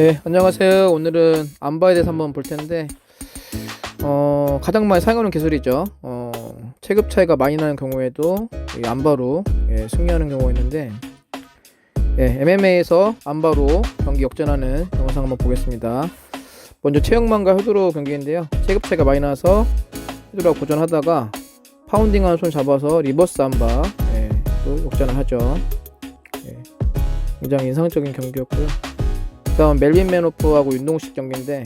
네, 안녕하세요. 오늘은 안바에 대해서 한번 볼 텐데, 어, 가장 많이 사용하는 기술이죠. 어, 체급 차이가 많이 나는 경우에도 이 안바로 예, 승리하는 경우가 있는데, 예, MMA에서 안바로 경기 역전하는 영상 한번 보겠습니다. 먼저 최영만과 효도로 경기인데요. 체급 차이가 많이 나서 효도라고 고전하다가 파운딩하는 손 잡아서 리버스 안바 예, 또 역전을 하죠. 예, 굉장히 인상적인 경기였고요. 그다음 멜빈 맨오프하고 윤동식 경기인데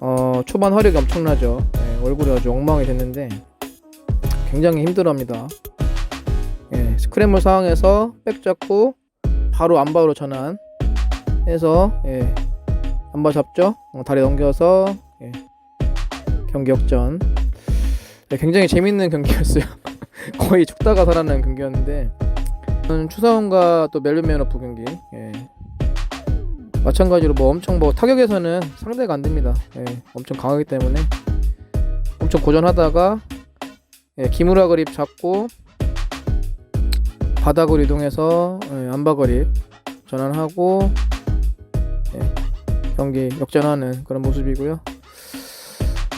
어, 초반 화력이 엄청나죠. 예, 얼굴이 아주 엉망이 됐는데 굉장히 힘들어합니다. 예, 스크램블 상황에서 백 잡고 바로 안바로 전환 해서 예, 안바 잡죠. 어, 다리 넘겨서 예, 경기 역전. 네, 굉장히 재밌는 경기였어요. 거의 죽다가 살아난 경기였는데 저는 추사원과 또 멜빈 맨오프 경기 예, 마찬가지로 뭐 엄청 뭐 타격에서는 상대가 안 됩니다. 예, 엄청 강하기 때문에 엄청 고전하다가 예, 기무라 그립 잡고 바닥으로 이동해서 예, 안바 그립 전환하고 예, 경기 역전하는 그런 모습이고요.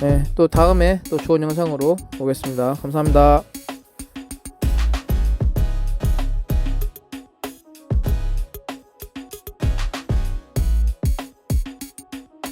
예, 또 다음에 또 좋은 영상으로 오겠습니다. 감사합니다.